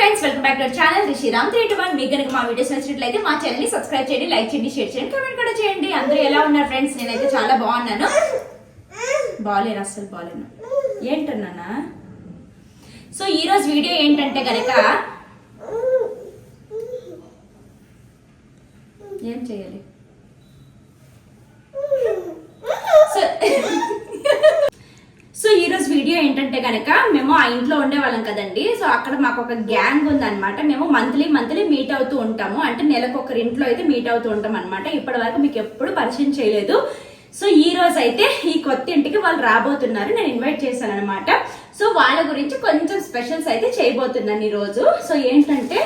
Friends welcome back to channel Sriram three two one మీకు కనుక మా వీడియోస్ నచ్చినట్లయితే మా ఛానల్ని సబ్స్క్రైబ్ చేయండి లైక్ చేయండి షేర్ చేయండి కామెంట్ కూడా చేయండి. అందరూ ఎలా ఉన్నారు ఫ్రెండ్స్ నేనైతే చాలా బాగున్నాను. బాగాలేను అస్సలు బాగాలేను ఏంటన్నానా? సో ఈరోజు వీడియో ఏంటంటే కనుక ఏం చేయాలి సో సో ఈ రోజు వీడియో ఏంటంటే కనుక మేము ఆ ఇంట్లో ఉండే వాళ్ళం కదండి. సో అక్కడ మాకు ఒక గ్యాంగ్ ఉందన్నమాట. మేము మంత్లీ మంత్లీ మీట్ అవుతూ ఉంటాము. అంటే నెలకు ఒకరి ఇంట్లో అయితే మీట్ అవుతూ ఉంటాం అనమాట ఇప్పటి వరకు మీకు ఎప్పుడు పరిచయం చేయలేదు. సో ఈ రోజు అయితే ఈ కొత్త ఇంటికి వాళ్ళు రాబోతున్నారు. నేను ఇన్వైట్ చేశాను అనమాట సో వాళ్ళ గురించి కొంచెం స్పెషల్స్ అయితే చేయబోతున్నాను ఈ రోజు సో ఏంటంటే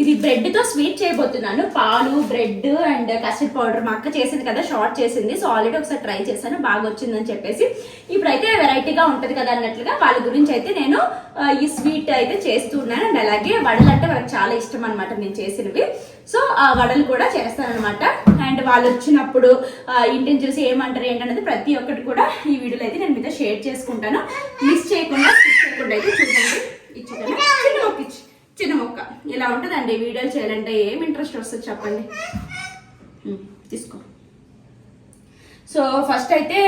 ఇది బ్రెడ్తో స్వీట్ చేయబోతున్నాను. పాలు బ్రెడ్ అండ్ కస్టర్డ్ పౌడర్ మా అక్క చేసింది కదా షార్ట్ చేసింది. సో ఆల్రెడీ ఒకసారి ట్రై చేశాను బాగా వచ్చిందని చెప్పేసి. ఇప్పుడైతే వెరైటీగా ఉంటుంది కదా అన్నట్లుగా వాళ్ళ గురించి అయితే నేను ఈ స్వీట్ అయితే చేస్తూ ఉన్నాను. అండ్ అలాగే వడలు అంటే వాళ్ళకి చాలా ఇష్టం అనమాట నేను చేసినవి. సో ఆ వడలు కూడా చేస్తానమాట అండ్ వాళ్ళు వచ్చినప్పుడు ఇంటిని చూసి ఏమంటారు ఏంటనేది ప్రతి ఒక్కటి కూడా ఈ వీడియోలో అయితే నేను మీతో షేర్ చేసుకుంటాను. మిస్ చేయకుండా చేయకుండా అయితే చూడండి. ఇచ్చుకుంటాను చిన్న మొక్క. ఇలా ఉంటుందండి వీడియోలు చేయాలంటే ఏం ఇంట్రెస్ట్ వస్తుంది చెప్పండి? తీసుకో. సో ఫస్ట్ అయితే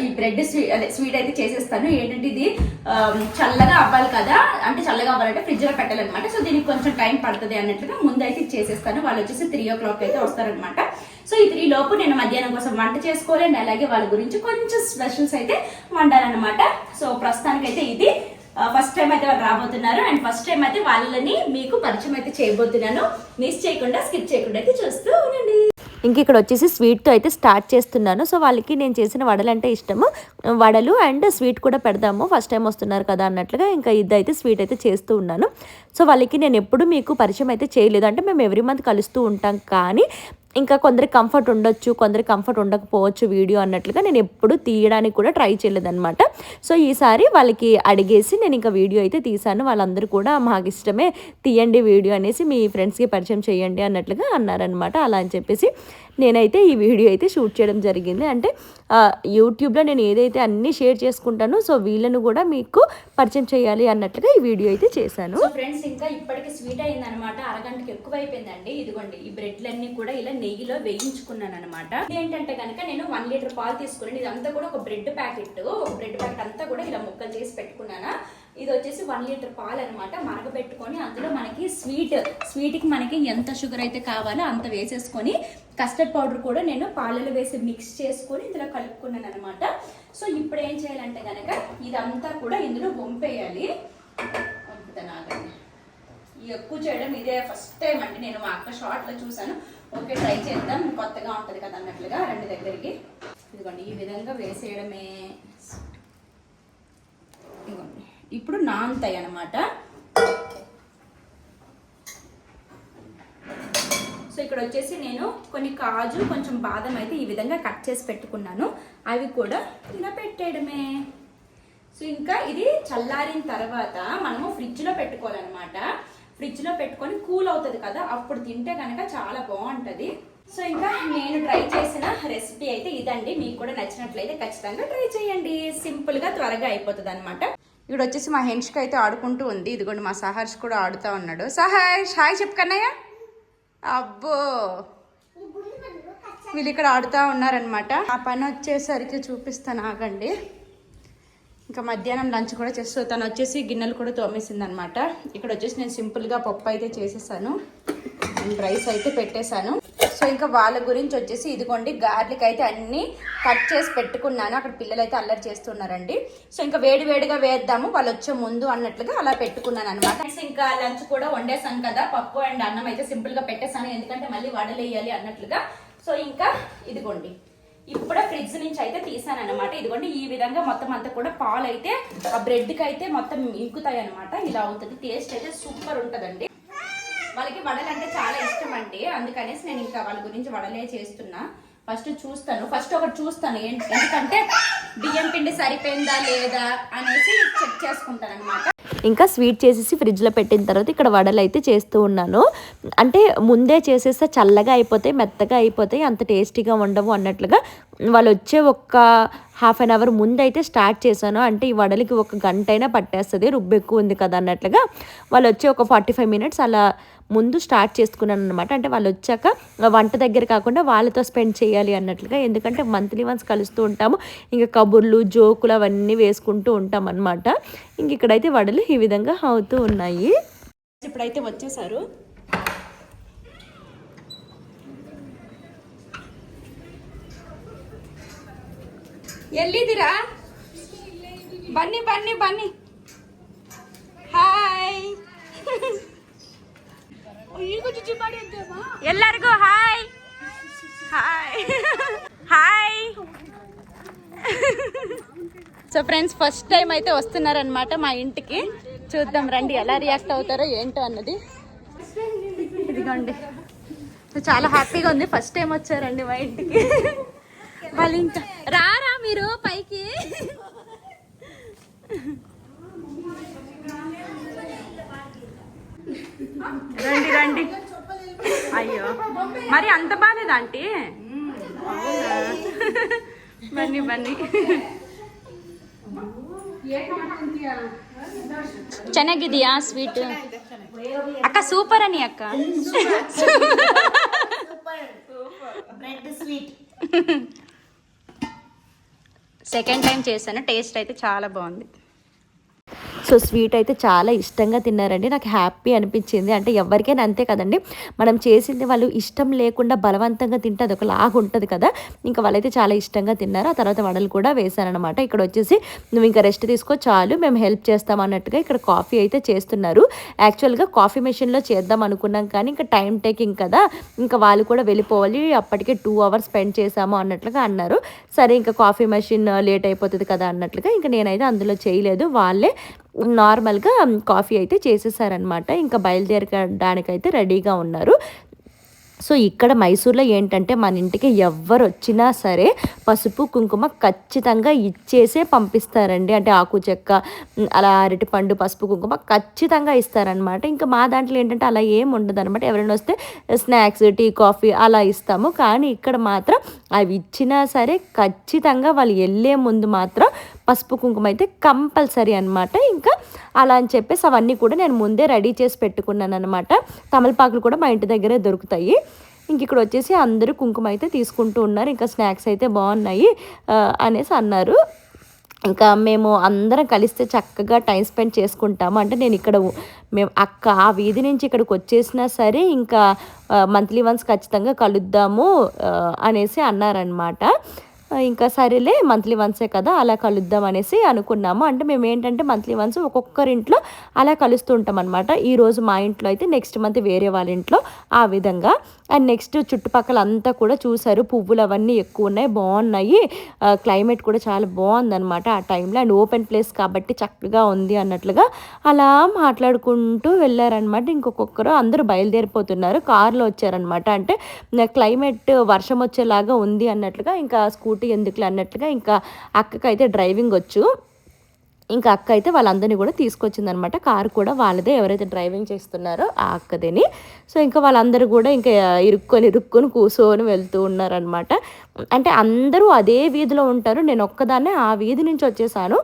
ఈ బ్రెడ్ స్వీట్ అదే స్వీట్ అయితే చేసేస్తాను. ఏంటంటే ఇది చల్లగా అవ్వాలి కదా అంటే చల్లగా అవ్వాలంటే ఫ్రిడ్జ్లో పెట్టాలన్నమాట. సో దీనికి కొంచెం టైం పడుతుంది అన్నట్లుగా ముందు అయితే చేసేస్తాను. వాళ్ళు వచ్చేసి త్రీ ఓ క్లాక్ అయితే వస్తారనమాట సో ఈ త్రీ లోపు నేను మధ్యాహ్నం కోసం వంట చేసుకోవాలి అలాగే వాళ్ళ గురించి కొంచెం స్పెషల్స్ అయితే వండాలన్నమాట. సో ప్రస్తుతానికైతే ఇది. ఫస్ట్ టైం అయితే వాళ్ళు రాబోతున్నారు. అండ్ ఫస్ట్ టైం అయితే వాళ్ళని మీకు పరిచయం అయితే చేయబోతున్నాను. మిస్ చేయకుండా స్కిప్ చేయకుండా అయితే చూస్తూ ఉండండి. ఇంక ఇక్కడ వచ్చేసి స్వీట్తో అయితే స్టార్ట్ చేస్తున్నాను. సో వాళ్ళకి నేను చేసిన వడలు అంటే ఇష్టము. వడలు అండ్ స్వీట్ కూడా పెడదాము. ఫస్ట్ టైం వస్తున్నారు కదా అన్నట్లుగా ఇంకా ఇదైతే స్వీట్ అయితే చేస్తూ ఉన్నాను. సో వాళ్ళకి నేను ఎప్పుడు మీకు పరిచయం అయితే చేయలేదు. అంటే మేము ఎవ్రీ మంత్ కలుస్తూ ఉంటాం. కానీ ఇంకా కొందరికి కంఫర్ట్ ఉండొచ్చు కొందరికి కంఫర్ట్ ఉండకపోవచ్చు వీడియో అన్నట్లుగా నేను ఎప్పుడు తీయడానికి కూడా ట్రై చేయలేదన్నమాట. సో ఈసారి వాళ్ళకి అడిగేసి నేను ఇంకా వీడియో అయితే తీశాను. వాళ్ళందరూ కూడా మాకు ఇష్టమే తీయండి వీడియో అనేసి మీ ఫ్రెండ్స్కి పరిచయం చేయండి అన్నట్లుగా అన్నారనమాట అలా అని చెప్పేసి నేనైతే ఈ వీడియో అయితే షూట్ చేయడం జరిగింది. అంటే యూట్యూబ్లో నేను ఏదైతే అన్నీ షేర్ చేసుకుంటానో సో వీళ్ళను కూడా మీకు పరిచయం చేయాలి అన్నట్లుగా ఈ వీడియో అయితే చేశాను. ఫ్రెండ్స్ ఇంకా ఇప్పటికి స్వీట్ అయింది అనమాట అరగంటకి ఎక్కువ అయిపోయిందండి ఇదిగోండి ఈ బ్రెడ్లన్నీ కూడా ఇలా నెయ్యిలో వేయించుకున్నాను అనమాట ఏంటంటే కనుక నేను వన్ లీటర్ పాలు తీసుకున్నాను. ఇదంతా కూడా ఒక బ్రెడ్ ప్యాకెట్. ఒక బ్రెడ్ ప్యాకెట్ అంతా కూడా ఇలా ముక్కలు చేసి పెట్టుకున్నాను. ఇది వచ్చేసి వన్ లీటర్ పాలు అనమాట మరగబెట్టుకొని అందులో మనకి స్వీట్ స్వీట్కి మనకి ఎంత షుగర్ అయితే కావాలో అంత వేసేసుకొని కస్టర్డ్ పౌడర్ కూడా నేను పాలలో వేసి మిక్స్ చేసుకొని ఇందులో కలుపుకున్నాను అనమాట సో ఇప్పుడు ఏం చేయాలంటే కనుక ఇదంతా కూడా ఇందులో వంపేయాలి. వంపుతాను ఎక్కువ చేయడం ఇదే ఫస్ట్ టైం అండి నేను మా అక్క షార్ట్లో చూసాను ఓకే ట్రై చేద్దాం. కొత్తగా ఉంటుంది కదా అన్నట్లుగా రెండు దగ్గరికి. ఇదిగోండి ఈ విధంగా వేసేయడమే. ఇప్పుడు నాన్తాయి అనమాట సో ఇక్కడ వచ్చేసి నేను కొన్ని కాజు కొంచెం బాదం అయితే ఈ విధంగా కట్ చేసి పెట్టుకున్నాను. అవి కూడా ఇలా పెట్టేయడమే సో ఇంకా ఇది చల్లారిన తర్వాత మనము ఫ్రిడ్జ్లో పెట్టుకోవాలన్నమాట. ఫ్రిడ్జ్లో పెట్టుకొని కూల్ అవుతుంది కదా అప్పుడు తింటే కనుక చాలా బాగుంటుంది. సో ఇంకా నేను ట్రై చేసిన రెసిపీ అయితే ఇదండి. మీకు కూడా నచ్చినట్లయితే ఖచ్చితంగా ట్రై చేయండి. సింపుల్గా త్వరగా అయిపోతుంది అనమాట ఇక్కడ వచ్చేసి మా హెన్షిక అయితే ఆడుకుంటూ ఉంది. ఇదిగోండి మా సహర్ష్ కూడా ఆడుతూ ఉన్నాడు. సహర్ష్ హాయ్ చెప్పు కన్నయ్య అబ్బో! వీళ్ళు ఇక్కడ ఆడుతూ ఉన్నారనమాట ఆ పని వచ్చేసరికి చూపిస్తాను ఆగండి. ఇంకా మధ్యాహ్నం లంచ్ కూడా చేస్తూ తను వచ్చేసి గిన్నెలు కూడా తోమేసింది అనమాట ఇక్కడ వచ్చేసి నేను సింపుల్గా పప్పు అయితే చేసేసాను. అండ్ రైస్ అయితే పెట్టేశాను. సో ఇంకా వాళ్ళ గురించి వచ్చేసి ఇదిగోండి గార్లిక్ అయితే అన్ని కట్ చేసి పెట్టుకున్నాను. అక్కడ పిల్లలు అయితే అల్లరి చేస్తున్నారండి. సో ఇంకా వేడి వేడిగా వేద్దాము వాళ్ళు వచ్చే ముందు అన్నట్లుగా అలా పెట్టుకున్నాను అనమాట ఇంకా లంచ్ కూడా వండేసాను కదా పప్పు అండ్ అన్నం అయితే సింపుల్గా పెట్టేసాను ఎందుకంటే మళ్ళీ వడలేయాలి అన్నట్లుగా. సో ఇంకా ఇదిగోండి ఇప్పుడే ఫ్రిడ్జ్ నుంచి అయితే తీసాను అనమాట ఇదిగోండి ఈ విధంగా మొత్తం అంతా కూడా పాలు అయితే ఆ బ్రెడ్కి అయితే మొత్తం ఇంకుతాయి అనమాట ఇలా అవుతుంది టేస్ట్ అయితే సూపర్ ఉంటుందండి. వాళ్ళకి వడలు అంటే చాలా ఇష్టం అండి అందుకనేసి నేను ఇంకా వాళ్ళ గురించి వడలే చేస్తున్నా. ఫస్ట్ చూస్తాను. ఫస్ట్ ఒకటి చూస్తాను. ఏంటి ఎందుకంటే బియ్యం పిండి సరిపోయిందా లేదా అనేసి చెక్ చేసుకుంటాను అనమాట ఇంకా స్వీట్ చేసేసి ఫ్రిడ్జ్లో పెట్టిన తర్వాత ఇక్కడ వడలు అయితే చేస్తూ ఉన్నాను. అంటే ముందే చేసేస్తే చల్లగా అయిపోతాయి మెత్తగా అయిపోతాయి అంత టేస్టీగా ఉండవు అన్నట్లుగా. వాళ్ళు వచ్చే ఒక్క హాఫ్ అన్ అవర్ ముందైతే స్టార్ట్ చేశాను. అంటే ఈ వడలకి ఒక గంట అయినా పట్టేస్తుంది. రుబ్బు ఎక్కువ ఉంది కదా అన్నట్లుగా వాళ్ళు వచ్చి ఒక ఫార్టీ ఫైవ్ మినిట్స్ అలా ముందు స్టార్ట్ చేసుకున్నాను అనమాట అంటే వాళ్ళు వచ్చాక వంట దగ్గర కాకుండా వాళ్ళతో స్పెండ్ చేయాలి అన్నట్లుగా. ఎందుకంటే మంత్లీ వన్స్ కలుస్తూ ఉంటాము. ఇంకా కబుర్లు జోకులు అవన్నీ వేసుకుంటూ ఉంటాం అనమాట ఇంక ఇక్కడైతే వడలు ఈ విధంగా అవుతూ ఉన్నాయి. ఇప్పుడైతే వచ్చేసారు. ఎల్లిదిరా బన్నీ బన్నీ బన్నీ హాయ్ ಎಲ್ಲರಿಗೂ hi hi hi so friends first time అయితే వస్తున్నారనమాట మా ఇంటికి చూద్దాం రండి ఎలా రియాక్ట్ అవుతారో ఏంటో అన్నది ఇదిగోండి సో చాలా హ్యాపీగా ఉంది ఫస్ట్ టైం వచ్చారండి మా ఇంటికి వాళ్ళు ఇంకా రారా మీరు పైకి రండి రండి అయ్యో మరి అంత బాగాలేదా ఆంటీ బన్నీ బన్నీ ಚೆನ್ನಾಗಿದೆಯಾ ಸ್ವೀಟ್ ಅಕ್ಕ ಸೂಪರ್ అని ಅಕ್ಕ సెకండ్ టైం చేశాను. టేస్ట్ అయితే చాలా బాగుంది. సో స్వీట్ అయితే చాలా ఇష్టంగా తిన్నారండి. నాకు హ్యాపీ అనిపించింది. అంటే ఎవరికైనా అంతే కదండి. మనం చేసింది వాళ్ళు ఇష్టం లేకుండా బలవంతంగా తింటే అది ఒక లాగా ఉంటుంది కదా. ఇంకా వాళ్ళైతే చాలా ఇష్టంగా తిన్నారు. ఆ తర్వాత వడలు కూడా వేశారనమాట ఇక్కడ వచ్చేసి నువ్వు ఇంకా రెస్ట్ తీసుకో చాలు. మేము హెల్ప్ చేస్తాం అన్నట్టుగా ఇక్కడ కాఫీ అయితే చేస్తున్నారు. యాక్చువల్గా కాఫీ మెషిన్లో చేద్దాం అనుకున్నాం కానీ ఇంకా టైం టేకింగ్ కదా. ఇంకా వాళ్ళు కూడా వెళ్ళిపోవాలి. అప్పటికే టూ అవర్స్ స్పెండ్ చేసాము అన్నట్లుగా అన్నారు. సరే ఇంకా కాఫీ మెషిన్ లేట్ అయిపోతుంది కదా అన్నట్లుగా. ఇంకా నేనైతే అందులో చేయలేదు. వాళ్ళే నార్మల్గా కాఫీ అయితే చేసేసారనమాట ఇంకా బయలుదేరడానికైతే రెడీగా ఉన్నారు. సో ఇక్కడ మైసూర్లో ఏంటంటే మన ఇంటికి ఎవ్వరు వచ్చినా సరే పసుపు కుంకుమ ఖచ్చితంగా ఇచ్చేసే పంపిస్తారండి. అంటే ఆకు చెక్క అలా అరటిపండు పసుపు కుంకుమ ఖచ్చితంగా ఇస్తారనమాట ఇంకా మా దాంట్లో ఏంటంటే అలా ఏం ఉండదు అనమాట ఎవరైనా వస్తే స్నాక్స్ టీ కాఫీ అలా ఇస్తాము. కానీ ఇక్కడ మాత్రం అవి ఇచ్చినా సరే ఖచ్చితంగా వాళ్ళు వెళ్ళే ముందు మాత్రం పసుపు కుంకుమ అయితే కంపల్సరీ అనమాట ఇంకా అలా అని చెప్పేసి అవన్నీ కూడా నేను ముందే రెడీ చేసి పెట్టుకున్నాను అనమాట తమలపాకులు కూడా మా ఇంటి దగ్గరే దొరుకుతాయి. ఇంక ఇక్కడ వచ్చేసి అందరూ కుంకుమ అయితే తీసుకుంటూ ఉన్నారు. ఇంకా స్నాక్స్ అయితే బాగున్నాయి అనేసి అన్నారు. ఇంకా మేము అందరం కలిస్తే చక్కగా టైం స్పెండ్ చేసుకుంటాము. అంటే నేను ఇక్కడ మేము అక్క ఆ వీధి నుంచి ఇక్కడికి వచ్చేసినా సరే ఇంకా మంత్లీ వన్స్ ఖచ్చితంగా కలుద్దాము అనేసి అన్నారనమాట ఇంకా సరేలే మంత్లీ వన్సే కదా అలా కలుద్దాం అనేసి అనుకున్నాము. అంటే మేము ఏంటంటే మంత్లీ వన్స్ ఒక్కొక్కరింట్లో అలా కలుస్తూ ఉంటాం అనమాట ఈరోజు మా ఇంట్లో అయితే నెక్స్ట్ మంత్ వేరే వాళ్ళ ఇంట్లో ఆ విధంగా. అండ్ నెక్స్ట్ చుట్టుపక్కల అంతా కూడా చూసారు పువ్వులు అవన్నీ ఎక్కువ ఉన్నాయి బాగున్నాయి. క్లైమేట్ కూడా చాలా బాగుందన్నమాట ఆ టైంలో అండ్ ఓపెన్ ప్లేస్ కాబట్టి చక్కగా ఉంది అన్నట్లుగా అలా మాట్లాడుకుంటూ వెళ్ళారనమాట ఇంకొకరు అందరూ బయలుదేరిపోతున్నారు కార్లో వచ్చారనమాట అంటే క్లైమేట్ వర్షం వచ్చేలాగా ఉంది అన్నట్లుగా ఇంకా స్కూటీ ఎందుకులే అన్నట్లుగా ఇంకా అక్కకైతే డ్రైవింగ్ వచ్చు. ఇంకా అక్క అయితే వాళ్ళందరినీ కూడా తీసుకొచ్చిందనమాట. కారు కూడా వాళ్ళదే ఎవరైతే డ్రైవింగ్ చేస్తున్నారో ఆ అక్కదేని. సో ఇంకా వాళ్ళందరూ కూడా ఇంకా ఇరుక్కొని ఇరుక్కొని కూర్చొని వెళ్తూ ఉన్నారనమాట. అంటే అందరూ అదే వీధిలో ఉంటారు. నేను ఒక్కదాన్నే ఆ వీధి నుంచి వచ్చేసాను.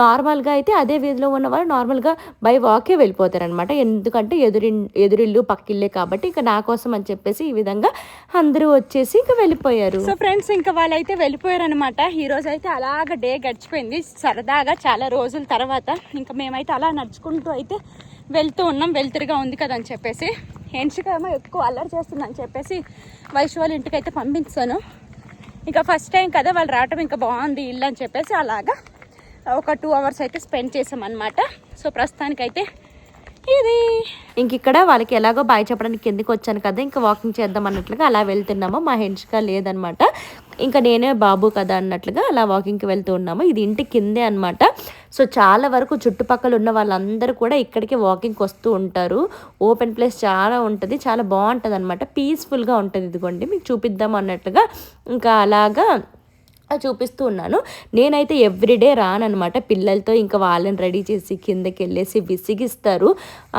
నార్మల్గా అయితే అదే వీధిలో ఉన్న వాళ్ళు నార్మల్గా బై వాకే వెళ్ళిపోతారనమాట ఎందుకంటే ఎదురి ఎదురిల్లు పక్కిల్లే కాబట్టి ఇంకా నా కోసం అని చెప్పేసి ఈ విధంగా అందరూ వచ్చేసి ఇంకా వెళ్ళిపోయారు. సో ఫ్రెండ్స్ ఇంకా వాళ్ళైతే వెళ్ళిపోయారు అనమాట ఈ రోజు అయితే అలాగ డే గడిచిపోయింది. సరదాగా చాలా రోజుల తర్వాత ఇంకా మేమైతే అలా నడుచుకుంటూ అయితే వెళ్తూ ఉన్నాం. వెళ్తురుగా ఉంది కదా అని చెప్పేసి. ఎంచుకేమో ఎక్కువ అల్లరి చేస్తుందని చెప్పేసి వైషు వాళ్ళ ఇంటికి అయితే పంపించాను. ఇంకా ఫస్ట్ టైం కదా వాళ్ళు రావటం. ఇంకా బాగుంది ఇల్లు అని చెప్పేసి అలాగా ఒక టూ అవర్స్ అయితే స్పెండ్ చేసాం అనమాట సో ప్రస్తుతానికైతే ఇది. ఇంక ఇక్కడ వాళ్ళకి ఎలాగో బాయ్ చెప్పడానికి కిందకి వచ్చాను కదా ఇంకా వాకింగ్ చేద్దాం అన్నట్లుగా అలా వెళ్తున్నాము. మా హెంచ్గా లేదనమాట ఇంకా నేనే బాబు కదా అన్నట్లుగా అలా వాకింగ్కి వెళ్తూ ఉన్నాము. ఇది ఇంటి కిందే అనమాట సో చాలా వరకు చుట్టుపక్కల ఉన్న వాళ్ళందరూ కూడా ఇక్కడికి వాకింగ్కి వస్తూ ఉంటారు. ఓపెన్ ప్లేస్ చాలా ఉంటుంది చాలా బాగుంటుంది అనమాట పీస్ఫుల్గా ఉంటుంది ఇదిగోండి మీకు చూపిద్దాం అన్నట్లుగా. ఇంకా అలాగా చూపిస్తూ ఉన్నాను. నేనైతే ఎవ్రీడే రాననమాట పిల్లలతో ఇంకా వాళ్ళని రెడీ చేసి కిందకి వెళ్ళేసి విసిగిస్తారు.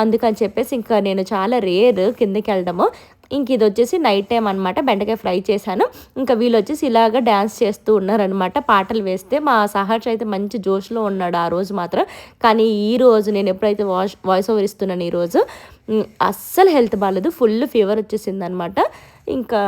అందుకని చెప్పేసి ఇంకా నేను చాలా రేర్ కిందకి వెళ్ళడము ఇంక ఇది వచ్చేసి నైట్ టైం అనమాట బెండకాయ ఫ్రై చేశాను. ఇంకా వీళ్ళు వచ్చేసి ఇలాగ డ్యాన్స్ చేస్తూ ఉన్నారనమాట పాటలు వేస్తే మా సహర్ష అయితే మంచి జోష్లో ఉన్నాడు ఆ రోజు మాత్రం. కానీ ఈ రోజు నేను ఎప్పుడైతే వాయిస్ వాయిస్ ఓవర్ ఇస్తున్నాను ఈరోజు అస్సలు హెల్త్ బాగాలేదు ఫుల్ ఫీవర్ వచ్చేసింది అనమాట ఇంకా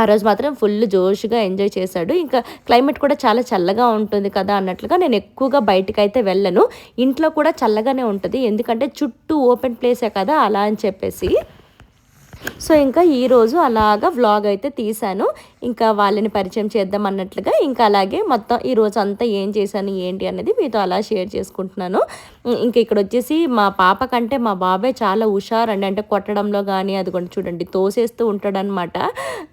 ఆ రోజు మాత్రం ఫుల్ జోష్గా ఎంజాయ్ చేశాడు. ఇంకా క్లైమేట్ కూడా చాలా చల్లగా ఉంటుంది కదా అన్నట్లుగా నేను ఎక్కువగా బయటకు అయితే వెళ్ళను. ఇంట్లో కూడా చల్లగానే ఉంటుంది. ఎందుకంటే చుట్టూ ఓపెన్ ప్లేసే కదా అలా అని చెప్పేసి సో ఇంకా ఈరోజు అలాగా వ్లాగ్ అయితే తీశాను. ఇంకా వాళ్ళని పరిచయం చేద్దాం అన్నట్లుగా ఇంకా అలాగే మొత్తం ఈరోజు అంతా ఏం చేశాను ఏంటి అనేది మీతో అలా షేర్ చేసుకుంటున్నాను. ఇంకా ఇక్కడ వచ్చేసి మా పాప కంటే మా బాబాయ్ చాలా హుషారండి. అంటే కొట్టడంలో కానీ అది కొంచెం చూడండి తోసేస్తూ ఉంటాడనమాట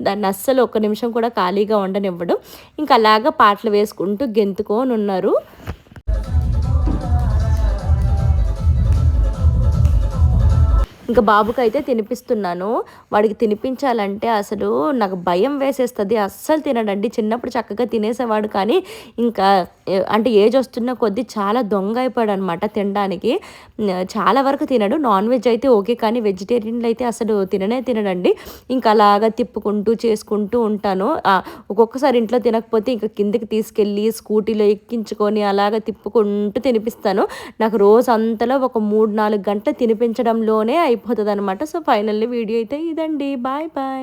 దాన్ని అస్సలు ఒక్క నిమిషం కూడా ఖాళీగా ఉండనివ్వడు. ఇంకా అలాగా పాటలు వేసుకుంటూ గెంతుకొని ఇంకా బాబుకి అయితే తినిపిస్తున్నాను. వాడికి తినిపించాలంటే అసలు నాకు భయం వేసేస్తుంది. అస్సలు తినడండి. చిన్నప్పుడు చక్కగా తినేసేవాడు కానీ ఇంకా అంటే ఏజ్ వస్తున్న కొద్దీ చాలా దొంగ అయిపోయాడు అనమాట తినడానికి చాలా వరకు తినడు. నాన్ వెజ్ అయితే ఓకే కానీ వెజిటేరియన్లు అయితే అసలు తిననే తినడండి. ఇంకా అలాగా తిప్పుకుంటూ చేసుకుంటూ ఉంటాను. ఒక్కొక్కసారి ఇంట్లో తినకపోతే ఇంకా కిందకి తీసుకెళ్ళి స్కూటీలో ఎక్కించుకొని అలాగ తిప్పుకుంటూ తినిపిస్తాను. నాకు రోజు అంతలో ఒక మూడు నాలుగు గంటలు తినిపించడంలోనే అయిపోతుంది అనమాట సో ఫైనల్లీ వీడియో అయితే ఇదండి. Bye bye.